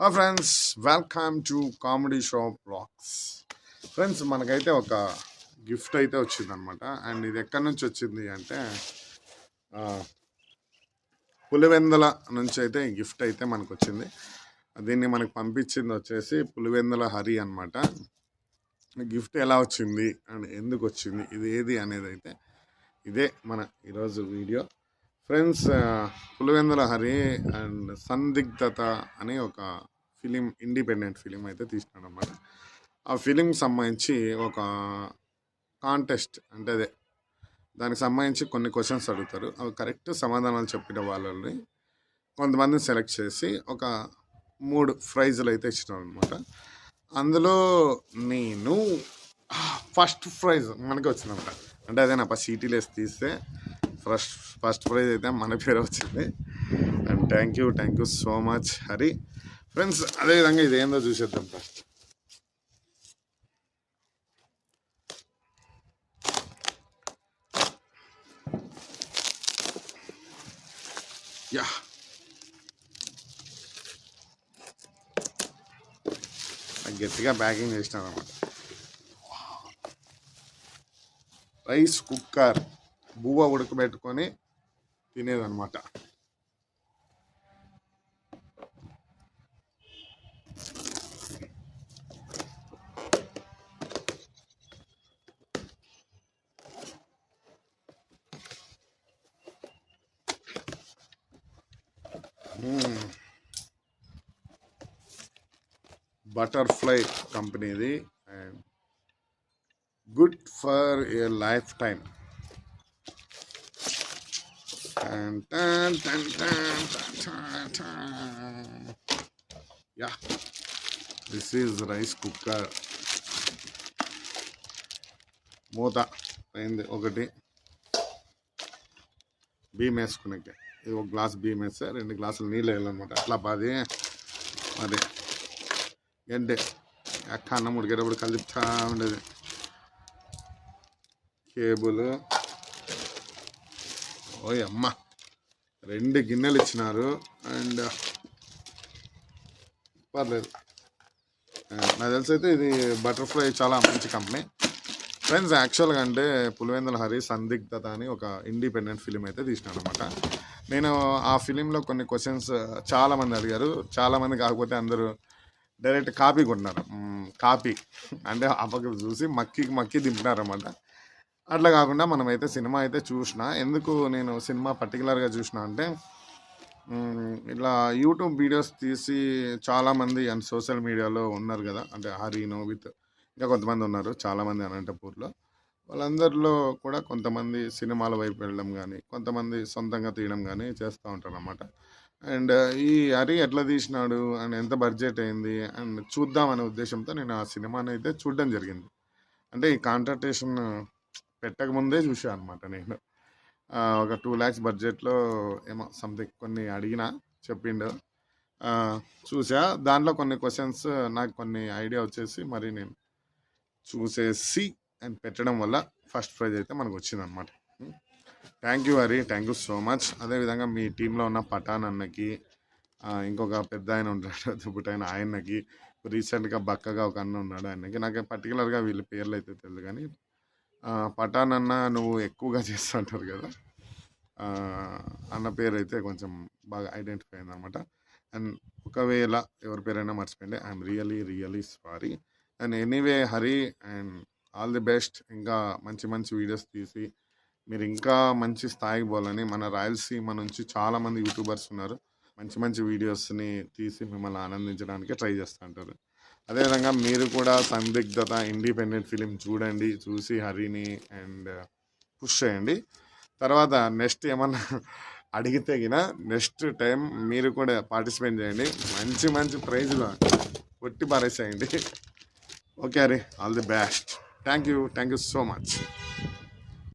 హా friends welcome to comedy show blogs. Friends మనకైతే ఒక గిఫ్ట్ అయితే వచ్చింది అనమాట అండ్ ఇది ఎక్కడి నుంచి వచ్చింది అంటే పులివెందుల నుంచి అయితే ఈ గిఫ్ట్ అయితే మనకు వచ్చింది దీన్ని మనకు పంపించింది వచ్చేసి పులివెందుల హరి అనమాట గిఫ్ట్ ఎలా వచ్చింది అండ్ ఎందుకు వచ్చింది ఇది ఏది అనేది అయితే ఇదే మన ఈరోజు video. Friends Pulivendula Hari and సందిగ్ధత అనే ఒక ఫిలిం ఇండిపెండెంట్ ఫిలిం అయితే తీసినాడు అనమాట ఆ ఫిలిం సంబంధించి ఒక కాంటెస్ట్ అంటే అదే దానికి సంబంధించి కొన్ని క్వశ్చన్స్ అడుగుతారు. అవి కరెక్ట్ సమాధానాలు చెప్పిన వాళ్ళని కొంతమందిని సెలెక్ట్ చేసి ఒక మూడు ప్రైజులు అయితే ఇచ్చినారు అనమాట అందులో నేను ఫస్ట్ ప్రైజ్ మనకి వచ్చిందన్నమాట. అంటే అదే నా సీటీలు వేసి తీస్తే ఫస్ట్ ఫస్ట్ ప్రైజ్ అయితే మన పేరు వచ్చింది. And thank you thank you so much Hari friends అదేవిధంగా ఇది ఏందో చూసేద్దాం ఫస్ట్ యా గట్టిగా ప్యాకింగ్ చేసినారన్నమాట. రైస్ కుక్కర్ బువ్వ ఉడకబెట్టుకొని తినేదన్నమాట. బటర్ఫ్లై కంపెనీది. And good for a lifetime yeah this is rice cooker మూత అయింది ఒకటి. బియ్యం వేసుకునేకి. ఇది ఒక గ్లాస్ బియ్యం వేస్తే రెండు గ్లాసులు నీళ్ళు వేయాలన్నమాట. అట్లా బాది మరి ఏంటి అక్క అన్నం ఉడికేటప్పుడు కలుపుతా ఉండేది. కేబుల్. ఓయ్ అమ్మ. రెండు గిన్నెలు ఇచ్చినారు. అండ్ పర్లేదు. నాకు తెలిసి అయితే ఇది బటర్ఫ్లై చాలా మంచి కంపెనీ. ఫ్రెండ్స్ యాక్చువల్గా అంటే పులివెందుల హరి సందిగ్ధత అని ఒక ఇండిపెండెంట్ ఫిలిం అయితే తీసినాను అనమాట నేను ఆ ఫిలింలో కొన్ని క్వశ్చన్స్ చాలా మంది అడిగారు. చాలామంది కాకపోతే అందరూ డైరెక్ట్ కాపీ కొన్నారు కాపీ. అంటే అప్పకి చూసి మక్కి మక్కి దింపినారన్నమాట అట్లా కాకుండా మనమైతే సినిమా అయితే చూసిన ఎందుకు నేను సినిమా పర్టికులర్గా చూసిన అంటే ఇట్లా యూట్యూబ్ వీడియోస్ తీసి చాలామంది అండ్ సోషల్ మీడియాలో ఉన్నారు కదా అంటే హరీను విత్ ఇంకా కొంతమంది ఉన్నారు చాలామంది అనంతపూర్లో. వాళ్ళందరిలో కూడా కొంతమంది సినిమాల వైపు వెళ్ళడం కానీ కొంతమంది సొంతంగా తీయడం కానీ చేస్తూ ఉంటారు అన్నమాట అండ్ ఈ హరి ఎట్లా తీసినాడు అండ్ ఎంత బడ్జెట్ అయింది అండ్ చూద్దాం అనే ఉద్దేశంతో నేను ఆ సినిమాని అయితే చూడడం జరిగింది. అంటే ఈ కాంట్రాక్టేషన్ పెట్టక ముందే చూసాను అనమాట నేను ఒక టూ ల్యాక్స్ బడ్జెట్లో ఏమో సంథింగ్ కొన్ని అడిగిన చెప్పిండు. చూసా. దాంట్లో కొన్ని క్వశ్చన్స్ నాకు కొన్ని ఐడియా వచ్చేసి మరి నేను చూసేసి అండ్ పెట్టడం వల్ల ఫస్ట్ ప్రైజ్ అయితే మనకు వచ్చిందనమాట thank you Hari thank you so much అదేవిధంగా మీ టీంలో ఉన్న పఠాన్ అన్నకి ఇంకొక పెద్ద ఆయన ఉంటాడు దుబ్బుటైన ఆయనకి రీసెంట్గా బక్కగా ఒక అన్న ఉన్నాడు ఆయనకి. నాకు పర్టికులర్గా వీళ్ళ పేర్లు అయితే తెలియదు కానీ పఠాన్ అన్న నువ్వు ఎక్కువగా చేస్తుంటారు కదా. అన్న పేరు అయితే కొంచెం బాగా ఐడెంటిఫై అయింది అనమాట అండ్ ఒకవేళ ఎవరి పేరైనా మర్చిపోయింది I'm really really sorry. And anyway Hari and all the best. ఇంకా మంచి మంచి వీడియోస్ తీసి మీరు ఇంకా మంచి స్థాయికి పోవాలని మన రాయలసీమ నుంచి చాలామంది యూట్యూబర్స్ ఉన్నారు. మంచి మంచి వీడియోస్ని తీసి మిమ్మల్ని ఆనందించడానికి ట్రై చేస్తూ ఉంటారు అదేవిధంగా మీరు కూడా సందిగ్ధత ఇండిపెండెంట్ ఫిలిం చూడండి చూసి హరిని అండ్ uh, పుష్ చేయండి. తర్వాత నెక్స్ట్ ఏమన్నా అడిగితే గిన నెక్స్ట్ టైం మీరు కూడా పార్టిసిపేట్ చేయండి. మంచి మంచి ప్రైజ్లు కొట్టి పారేసేయండి. Okay Hari all the best. Thank you thank you so much.